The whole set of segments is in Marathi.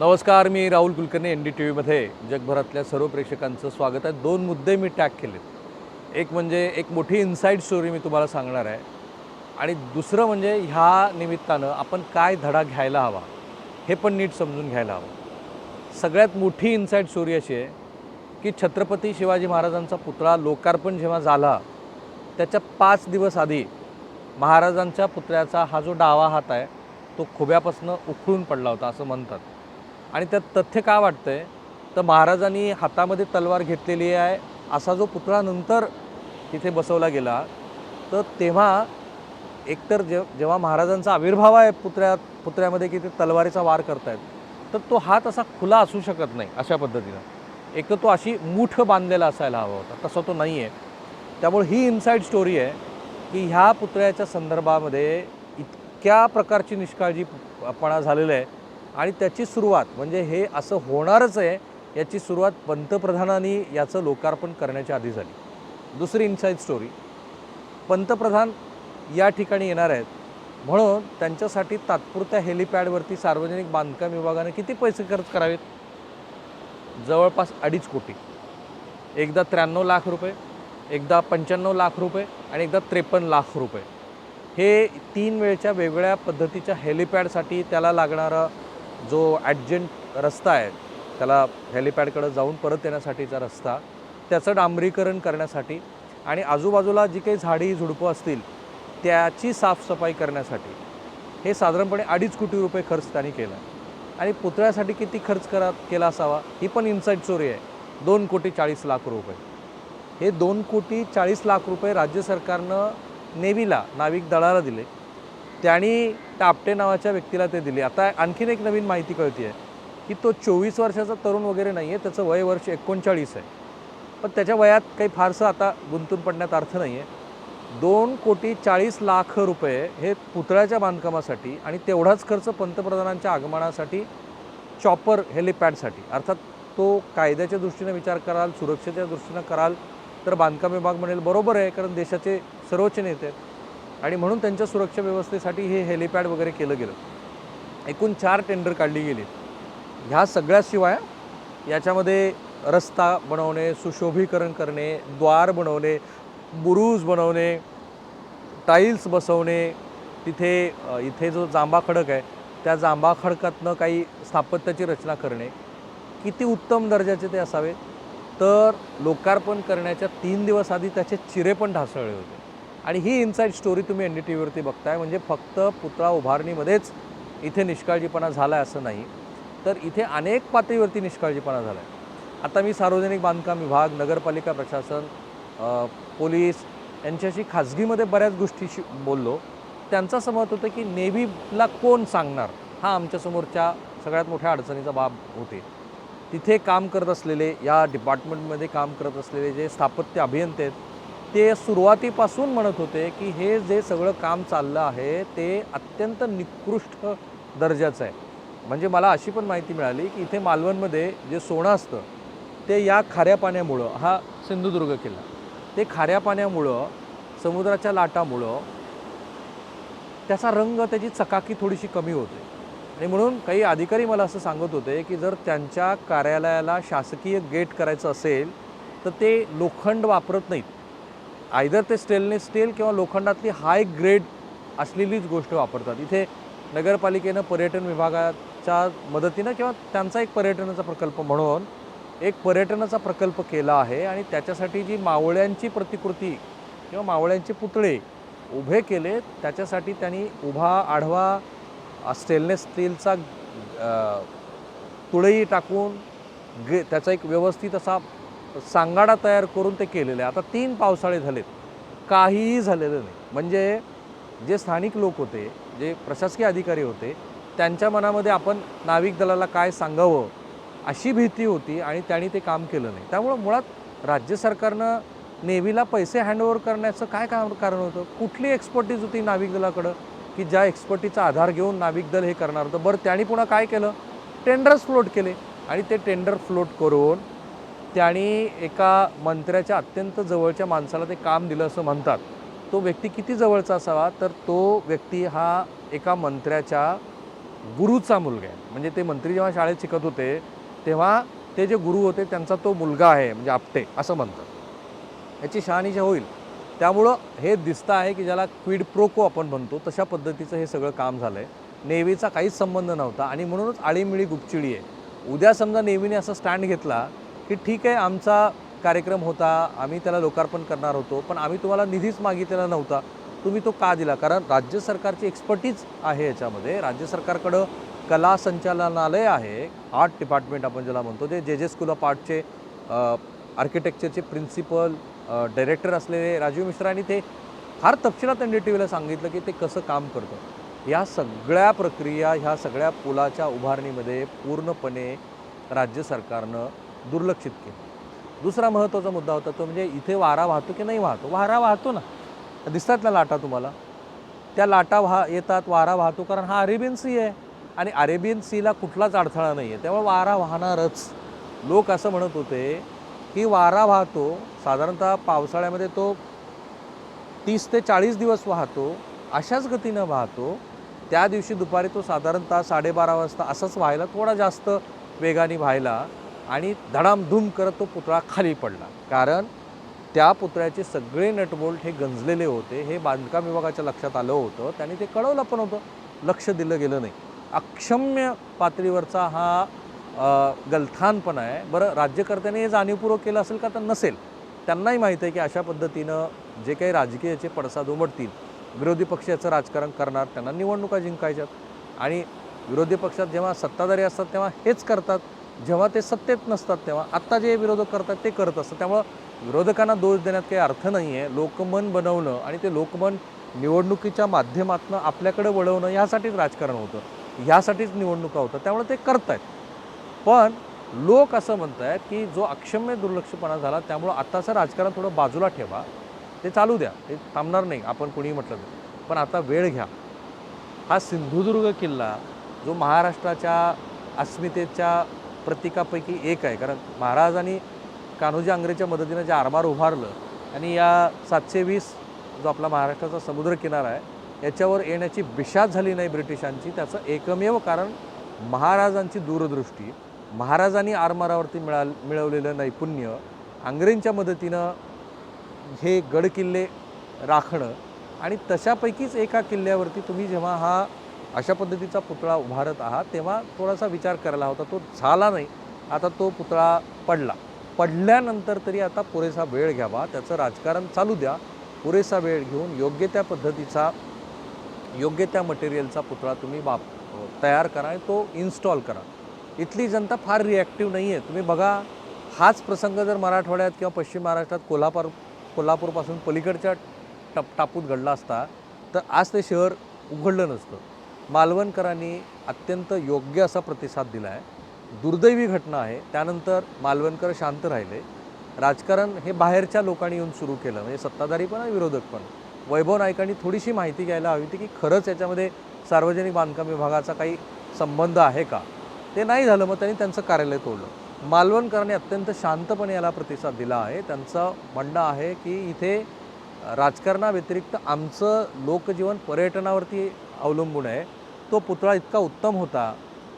नमस्कार मी Rahul Kulkarni N D T व्हीमध्ये. जगभरातल्या सर्व प्रेक्षकांचं स्वागत आहे. दोन मुद्दे मी टॅग केलेत. एक म्हणजे एक मोठी इन्साईड स्टोरी मी तुम्हाला सांगणार आहे. आणि दुसरं म्हणजे ह्या निमित्तानं आपण काय धडा घ्यायला हवा हे पण नीट समजून घ्यायला हवं. सगळ्यात मोठी इन्साईड स्टोरी अशी आहे की छत्रपती शिवाजी महाराजांचा पुतळा लोकार्पण जेव्हा झाला त्याच्या पाच दिवस आधी महाराजांच्या पुतळ्याचा हा जो डावा हात आहे तो खुब्यापासून उखळून पडला होता असं म्हणतात. आणि त्यात तथ्य काय वाटतंय? तर महाराजांनी हातामध्ये तलवार घेतलेली आहे. असा जो पुतळा नंतर तिथे बसवला गेला तर तेव्हा एकतर जे जेव्हा महाराजांचा आविर्भाव आहे पुतळ्यात पुतळ्यामध्ये की ते तलवारीचा वार करतायत तर तो हात असा खुला असू शकत नाही अशा पद्धतीनं. एक तर तो अशी मूठ बांधलेला असायला हवा होता तसा तो नाही आहे त्यामुळे ही इन्साईड स्टोरी आहे की ह्या पुतळ्याच्या संदर्भामध्ये इतक्या प्रकारची निष्काळजीपणा झालेला आहे. आणि त्याची सुरुवात म्हणजे हे असं होणारच आहे याची सुरुवात पंतप्रधानांनी याचं लोकार्पण करण्याच्या आधी झाली. दुसरी इन्साईड स्टोरी पंतप्रधान या ठिकाणी येणार आहेत. म्हणून त्यांच्यासाठी तात्पुरत्या हेलिपॅडवरती सार्वजनिक बांधकाम विभागाने किती पैसे खर्च करावेत? जवळपास अडीच कोटी. एकदा त्र्याण्णव लाख रुपये एकदा पंच्याण्णव लाख रुपये आणि एकदा त्रेपन्न लाख रुपये. हे तीन वेळच्या वेगवेगळ्या पद्धतीच्या हेलिपॅडसाठी त्याला लागणारं जो ॲडजंट रस्ता आहे त्याला हेलिपॅडकडं जाऊन परत येण्यासाठीचा रस्ता त्याचं डांबरीकरण करण्यासाठी आणि आजूबाजूला जी काही झाडी झुडपं असतील त्याची साफसफाई करण्यासाठी हे साधारणपणे अडीच कोटी रुपये खर्च त्यांनी केला. आणि पुतळ्यासाठी किती खर्च करा केला असावा ही पण इन्साईड चोरी आहे. दोन कोटी चाळीस लाख रुपये. हे दोन कोटी चाळीस लाख रुपये राज्य सरकारनं नेव्हीला नाविक दळाला दिले. त्यांनी टापटे नावाच्या व्यक्तीला ते दिले. आता आणखीन एक नवीन माहिती कळते आहे की तो चोवीस वर्षाचा तरुण वगैरे नाही आहे त्याचं वय वर्ष एकोणचाळीस आहे. पण त्याच्या वयात काही फारसं आता गुंतून पडण्यात अर्थ नाही आहे दोन कोटी चाळीस लाख रुपये हे पुतळ्याच्या बांधकामासाठी आणि तेवढाच खर्च पंतप्रधानांच्या आगमनासाठी चॉपर हेलिपॅडसाठी अर्थात तो कायद्याच्या दृष्टीनं विचार कराल सुरक्षेच्या दृष्टीनं कराल तर बांधकाम विभाग म्हणेल बरोबर आहे कारण देशाचे सर्वोच्च नेते आहेत. आणि म्हणून त्यांच्या सुरक्षा व्यवस्थेसाठी हे हेलिपॅड वगैरे केलं गेलं. एकूण चार टेंडर काढली गेली. ह्या सगळ्याशिवाय याच्यामध्ये रस्ता बनवणे सुशोभीकरण करणे द्वार बनवणे बुरुज बनवणे टाईल्स बसवणे तिथे इथे जो जांभा खडक आहे त्या जांभा खडकातनं काही स्थापत्याची रचना करणे किती उत्तम दर्जाचे ते असावे. तर लोकार्पण करण्याच्या तीन दिवस आधी त्याचे चिरे पण ढासळले होते. आणि ही इनसाईड स्टोरी तुम्ही एन डी टी व्हीवरती बघताय म्हणजे फक्त पुतळा उभारणीमध्येच इथे निष्काळजीपणा झाला आहे असं नाही. तर इथे अनेक पातळीवरती निष्काळजीपणा झाला आहे आता मी सार्वजनिक बांधकाम विभाग नगरपालिका प्रशासन पोलीस यांच्याशी खाजगीमध्ये बऱ्याच गोष्टीशी बोललो. त्यांचं समत मत होतं की नेव्हीला कोण सांगणार? हा आमच्यासमोरच्या सगळ्यात मोठ्या अडचणीचा बाब होते. तिथे काम करत असलेले या डिपार्टमेंटमध्ये काम करत असलेले जे स्थापत्य अभियंते आहेत ते सुरुवातीपासून म्हणत होते की हे जे सगळं काम चाललं आहे ते अत्यंत निकृष्ट दर्जाचं आहे. म्हणजे मला अशी पण माहिती मिळाली की इथे मालवणमध्ये जे सोनं असतं ते या खाऱ्या पाण्यामुळं हा सिंधुदुर्ग किल्ला ते खाऱ्या पाण्यामुळं समुद्राच्या लाटामुळं त्याचा रंग त्याची चकाकी थोडीशी कमी होते. आणि म्हणून काही अधिकारी मला असं सांगत होते की जर त्यांच्या कार्यालयाला शासकीय गेट करायचं असेल तर ते लोखंड वापरत नाहीत. आयदर ते स्टेनलेस स्टील किंवा लोखंडातली हाय ग्रेड असलेलीच गोष्ट वापरतात. इथे नगरपालिकेनं पर्यटन विभागाच्या मदतीनं किंवा त्यांचा एक पर्यटनाचा प्रकल्प म्हणून एक पर्यटनाचा प्रकल्प केला आहे आणि त्याच्यासाठी जी मावळ्यांची प्रतिकृती किंवा मावळ्यांचे पुतळे उभे केले त्याच्यासाठी त्यांनी उभा आढवा स्टेनलेस स्टीलचा तुळई टाकून गे त्याचा एक व्यवस्थित असा सांगाडा तयार करून ते केलेलं. आहे आता तीन पावसाळे झालेत. काहीही झालेलं नाही. म्हणजे जे स्थानिक लोक होते जे प्रशासकीय अधिकारी होते त्यांच्या मनामध्ये आपण नाविक दलाला काय सांगावं अशी भीती होती आणि त्यांनी ते काम केलं नाही. त्यामुळं मुळात राज्य सरकारनं नेव्हीला पैसे हँडओव्हर करण्याचं काय काम कारण होतं? कुठली एक्सपर्टीज होती नाविक दलाकडं? की ज्या एक्सपर्टीचा आधार घेऊन नाविक दल हे करणार होतं? बरं त्यांनी पुन्हा काय केलं? टेंडर्स फ्लोट केले. आणि ते टेंडर फ्लोट करून त्याने एका मंत्र्याच्या अत्यंत जवळच्या माणसाला ते काम दिलं असं म्हणतात. तो व्यक्ती किती जवळचा असावा तर तो व्यक्ती हा एका मंत्र्याच्या गुरुचा मुलगा आहे. म्हणजे ते मंत्री जेव्हा शाळेत शिकत होते तेव्हा ते जे गुरु होते त्यांचा तो मुलगा आहे म्हणजे आपटे असं म्हणतात. याची शहानिशा होईल. त्यामुळं हे दिसतं आहे की ज्याला क्विड प्रोको आपण म्हणतो तशा पद्धतीचं हे सगळं काम झालं आहे नेव्हीचा काहीच संबंध नव्हता आणि म्हणूनच आळीमिळी गुपचिडी आहे. उद्या समजा नेव्हीने असा स्टँड घेतला की ठीक आहे आमचा कार्यक्रम होता आम्ही त्याला लोकार्पण करणार होतो पण आम्ही तुम्हाला निधीच मागितलेला नव्हता. तुम्ही तो का दिला? कारण राज्य सरकारची एक्सपर्टीज आहे याच्यामध्ये. राज्य सरकारकडं कला संचालनालय आहे. आर्ट डिपार्टमेंट आपण ज्याला म्हणतो ते जे जे स्कूल ऑफ आर्टचे आर्किटेक्चरचे प्रिन्सिपल डायरेक्टर असलेले राजीव मिश्रांनी ते फार तपशिलात एन डी टी व्हीला सांगितलं की ते कसं काम करतं. या सगळ्या प्रक्रिया ह्या सगळ्या पुलाच्या उभारणीमध्ये पूर्णपणे राज्य सरकारनं दुर्लक्षित केलं. दुसरा महत्त्वाचा मुद्दा होता तो म्हणजे इथे वारा वाहतो की नाही वाहतो? वारा वाहतो ना. दिसतात ना लाटा तुम्हाला? त्या लाटा वाह येतात वारा वाहतो कारण हा अरेबियन सी आहे आणि अरेबियन सीला कुठलाच अडथळा नाही आहे त्यामुळे वारा वाहणारच. लोक असं म्हणत होते की वारा वाहतो साधारणतः पावसाळ्यामध्ये तो तीस ते चाळीस दिवस वाहतो अशाच गतीनं वाहतो त्या दिवशी दुपारी तो साधारणतः साडेबारा वाजता असंच व्हायला थोडा जास्त वेगाने व्हायला आणि धडामधूम करत तो पुतळा खाली पडला. कारण त्या पुतळ्याचे सगळे नटबोल्ट हे गंजलेले होते. हे बांधकाम विभागाच्या लक्षात आलं होतं. त्याने ते कळवलं पण होतं. लक्ष दिलं गेलं नाही. अक्षम्य पातळीवरचा हा गलथानपणा आहे. बरं राज्यकर्त्याने हे जाणीवपूर्वक केलं असेल का तर नसेल. त्यांनाही माहीत आहे की अशा पद्धतीनं जे काही राजकीयाचे पडसाद उमटतील विरोधी पक्ष याचं राजकारण करणार त्यांना निवडणुका जिंकायच्यात. आणि विरोधी पक्षात जेव्हा सत्ताधारी असतात तेव्हा हेच करतात. जेव्हा ते सत्तेत नसतात तेव्हा आत्ता जे विरोधक करतात ते करत असतात. त्यामुळं विरोधकांना दोष देण्यात काही अर्थ नाही आहे लोकमन बनवणं आणि ते लोकमन निवडणुकीच्या माध्यमातून आपल्याकडे वळवणं यासाठीच राजकारण होतं. ह्यासाठीच निवडणुका होतं त्यामुळे ते करत आहेत पण लोक असं म्हणत आहेत की जो अक्षम्य दुर्लक्षपणा झाला त्यामुळं आत्ताचं राजकारण थोडं बाजूला ठेवा. ते चालू द्या. ते थांबणार नाही. आपण कुणीही म्हटलं तर. पण आता वेळ घ्या. हा सिंधुदुर्ग किल्ला जो महाराष्ट्राच्या अस्मितेच्या प्रतीकापैकी एक आहे. कारण महाराजांनी कान्होजी आंग्रेच्या मदतीनं जे आरमार उभारलं आणि या सातशे वीस जो आपला महाराष्ट्राचा समुद्रकिनारा आहे याच्यावर येण्याची बिशात झाली नाही ब्रिटिशांची. त्याचं एकमेव कारण महाराजांची दूरदृष्टी. महाराजांनी आरमारावरती मिळा मिळवलेलं नैपुण्य. आंग्रेंच्या मदतीनं हे गडकिल्ले राखणं आणि तशापैकीच एका किल्ल्यावरती तुम्ही जेव्हा हा अशा पद्धतीचा पुतळा उभारत आहात. तेव्हा थोडासा विचार करायला होता तो झाला नाही. आता तो पुतळा पडला. पडल्यानंतर तरी आता पुरेसा वेळ घ्यावा त्याचं राजकारण चालू द्या. पुरेसा वेळ घेऊन योग्य त्या पद्धतीचा योग्य त्या मटेरियलचा पुतळा तुम्ही वाप तयार करा आणि तो इन्स्टॉल करा. इथली जनता फार रिॲक्टिव्ह नाही आहे तुम्ही बघा हाच प्रसंग जर मराठवाड्यात किंवा पश्चिम महाराष्ट्रात कोल्हापूर कोल्हापूरपासून पलीकडच्या टप टापूत घडला असता तर आज ते शहर उघडलं नसतं. मालवणकरांनी अत्यंत योग्य असा प्रतिसाद दिला आहे दुर्दैवी घटना आहे. त्यानंतर मालवणकर शांत राहिले. राजकारण हे बाहेरच्या लोकांनी येऊन सुरू केलं. म्हणजे सत्ताधारी पण आणि विरोधक पण. वैभव नायकांनी थोडीशी माहिती घ्यायला हवी होती की खरंच याच्यामध्ये सार्वजनिक बांधकाम विभागाचा काही संबंध आहे का? ते नाही झालं. मग त्यांनी त्यांचं कार्यालय तोडलं. मालवणकरांनी अत्यंत शांतपणे याला प्रतिसाद दिला आहे. त्यांचं म्हणणं आहे की इथे राजकारणाव्यतिरिक्त आमचं लोकजीवन पर्यटनावरती अवलंबून आहे. तो पुतळा इतका उत्तम होता.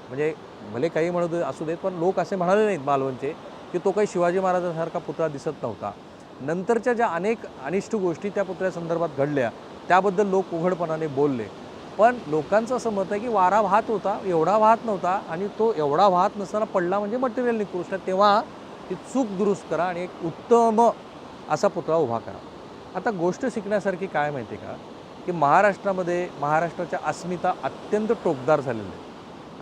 म्हणजे भले काही म्हणत असू देत पण लोक असे म्हणाले नाहीत मालवणचे की तो काही शिवाजी महाराजांसारखा पुतळा दिसत नव्हता. नंतरच्या ज्या अनेक अनिष्ट गोष्टी त्या पुतळ्यासंदर्भात घडल्या त्याबद्दल लोक उघडपणाने बोलले. पण लोकांचं असं मत आहे की वारा वाहत होता एवढा वाहत नव्हता आणि तो एवढा वाहत नसताना पडला म्हणजे मटेरियल निकृष्ट. तेव्हा ती चूक दुरुस्त करा आणि एक उत्तम असा पुतळा उभा करा. आता गोष्ट शिकण्यासारखी काय माहिती आहे का? की महाराष्ट्रामध्ये महाराष्ट्राच्या अस्मिता अत्यंत टोकदार झालेली आहे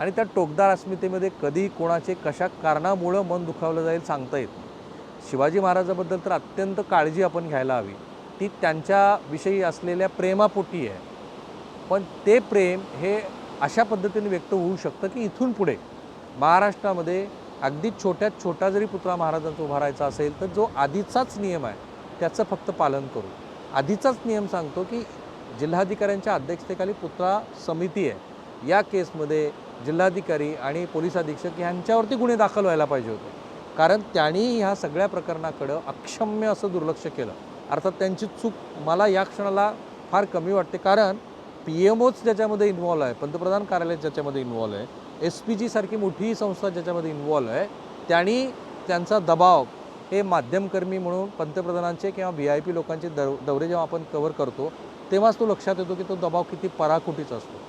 आणि त्या टोकदार अस्मितेमध्ये कधी कोणाचे कशा कारणामुळं मन दुखावलं जाईल सांगता येत शिवाजी महाराजाबद्दल तर अत्यंत काळजी आपण घ्यायला हवी. ती त्यांच्याविषयी असलेल्या प्रेमापोटी आहे. पण ते प्रेम हे अशा पद्धतीने व्यक्त होऊ शकतं की इथून पुढे महाराष्ट्रामध्ये अगदी छोट्यात छोटा जरी पुतळा महाराजांचा उभारायचा असेल तर जो आधीचाच नियम आहे त्याचं फक्त पालन करू. आधीचाच नियम सांगतो की जिल्हाधिकाऱ्यांच्या अध्यक्षतेखाली पुतळा समिती आहे. या केसमध्ये जिल्हाधिकारी आणि पोलीस अधीक्षक ह्यांच्यावरती गुन्हे दाखल व्हायला पाहिजे होते. कारण त्यांनी ह्या सगळ्या प्रकरणाकडं अक्षम्य असं दुर्लक्ष केलं. अर्थात त्यांची चूक मला या क्षणाला फार कमी वाटते. कारण पी एम ओच ज्याच्यामध्ये इन्वॉल्व आहे पंतप्रधान कार्यालय ज्याच्यामध्ये इन्वॉल्व आहे एस पी जी सारखी मोठी संस्था ज्याच्यामध्ये इन्वॉल्व आहे त्यांनी त्यांचा दबाव हे माध्यमकर्मी म्हणून पंतप्रधानांचे किंवा व्ही आय पी लोकांचे दौ दौरे जेव्हा आपण कव्हर करतो तेव्हाच तो लक्षात येतो की तो दबाव किती पराकुटीचा असतो.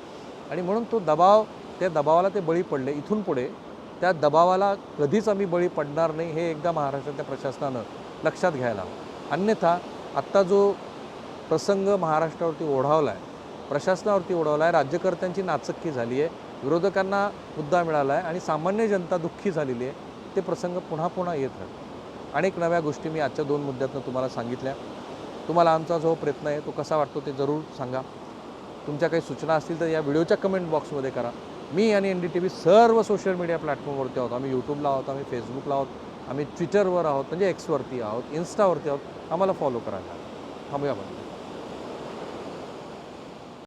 आणि म्हणून तो दबाव त्या दबावाला ते बळी पडले. इथून पुढे त्या दबावाला कधीच आम्ही बळी पडणार नाही हे एकदा महाराष्ट्राच्या प्रशासनानं लक्षात घ्यायला हवं. अन्यथा आत्ता जो प्रसंग महाराष्ट्रावरती ओढावला आहे प्रशासनावरती ओढावला आहे राज्यकर्त्यांची नाचक्की झाली आहे विरोधकांना मुद्दा मिळाला आहे आणि सामान्य जनता दुःखी झालेली आहे ते प्रसंग पुन्हा पुन्हा येत राहतात. अनेक नव्या गोष्टी मी आजच्या दोन मुद्द्यातनं तुम्हाला सांगितल्या. तुम्हाला आमचा जो प्रयत्न आहे तो कसा वाटतो ते जरूर सांगा. तुमच्या काही सूचना असतील तर या व्हिडिओच्या कमेंट बॉक्समध्ये करा. मी आणि एन डी टी व्ही सर्व सोशल मीडिया प्लॅटफॉर्मवरती आहोत. आम्ही यूट्यूबला आहोत आम्ही फेसबुकला आहोत आम्ही ट्विटरवर आहोत म्हणजे एक्सवरती आहोत इन्स्टावरती आहोत. आम्हाला फॉलो करायला. थांबूया आपण